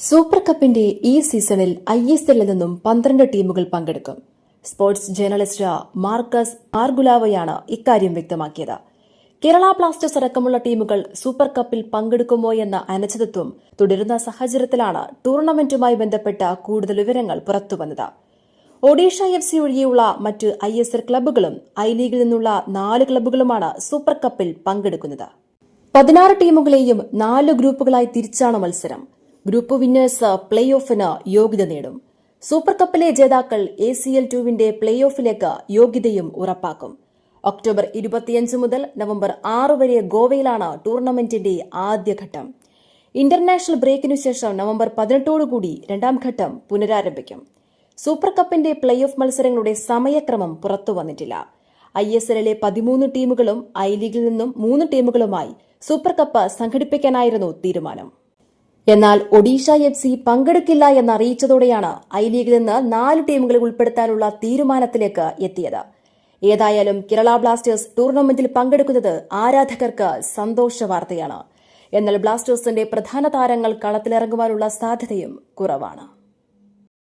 Super കപ്പിന്റെ ഈ സീസണിൽ ഐ എസ് എല്ലിൽ നിന്നും പന്ത്രണ്ട് ടീമുകൾ പങ്കെടുക്കും. സ്പോർട്സ് ജേർണലിസ്റ്റ് മാർക്കസ് ആർഗുലാവയാണ് ഇക്കാര്യം വ്യക്തമാക്കിയത്. കേരള ബ്ലാസ്റ്റേഴ്സ് അടക്കമുള്ള ടീമുകൾ സൂപ്പർ കപ്പിൽ പങ്കെടുക്കുമോ എന്ന അനിശ്ചിതത്വം തുടരുന്ന സാഹചര്യത്തിലാണ് ടൂർണമെന്റുമായി ബന്ധപ്പെട്ട കൂടുതൽ വിവരങ്ങൾ പുറത്തുവന്നത്. ഒഡീഷ എഫ് സി ഒഴികെയുള്ള മറ്റ് ഐ എസ് എൽ ക്ലബ്ബുകളും ഐ ലീഗിൽ നിന്നുള്ള നാല് ക്ലബ്ബുകളുമാണ് സൂപ്പർ കപ്പിൽ പങ്കെടുക്കുന്നത്. പതിനാറ് ടീമുകളെയും നാല് ഗ്രൂപ്പുകളായി തിരിച്ചാണ് മത്സരം. ഗ്രൂപ്പ് വിന്നേഴ്സ് പ്ലേ ഓഫിന് യോഗ്യത നേടും. സൂപ്പർ കപ്പിലെ ജേതാക്കൾ എ സി എൽ ടുവിന്റെ പ്ലേ ഓഫിലേക്ക് യോഗ്യതയും ഉറപ്പാക്കും. ഒക്ടോബർ ഇരുപത്തിയഞ്ച് മുതൽ നവംബർ ആറ് വരെ ഗോവയിലാണ് ടൂർണമെന്റിന്റെ ആദ്യഘട്ടം ഇന്റർനാഷണൽ ബ്രേക്കിനു ശേഷം നവംബർ പതിനെട്ടോടുകൂടി രണ്ടാം ഘട്ടം പുനരാരംഭിക്കും. സൂപ്പർ കപ്പിന്റെ പ്ലേ ഓഫ് മത്സരങ്ങളുടെ സമയക്രമം പുറത്തു വന്നിട്ടില്ല. ഐ എസ് എല്ലിലെ പതിമൂന്ന് ടീമുകളും ഐ ലീഗിൽ നിന്നും മൂന്ന് ടീമുകളുമായി സൂപ്പർ കപ്പ് സംഘടിപ്പിക്കാനായിരുന്നു തീരുമാനം. എന്നാൽ ഒഡീഷ എഫ് സി പങ്കെടുക്കില്ല എന്നറിയിച്ചതോടെയാണ് ഐ ലീഗിൽ നിന്ന് നാല് ടീമുകളെ ഉൾപ്പെടുത്താനുള്ള തീരുമാനത്തിലേക്ക് എത്തിയത്. ഏതായാലും കേരള ബ്ലാസ്റ്റേഴ്സ് ടൂർണമെന്റിൽ പങ്കെടുക്കുന്നത് ആരാധകർക്ക് സന്തോഷ വാർത്തയാണ്. എന്നാൽ ബ്ലാസ്റ്റേഴ്സിന്റെ പ്രധാന താരങ്ങൾ കളത്തിലിറങ്ങുവാനുള്ള സാധ്യതയും കുറവാണ്.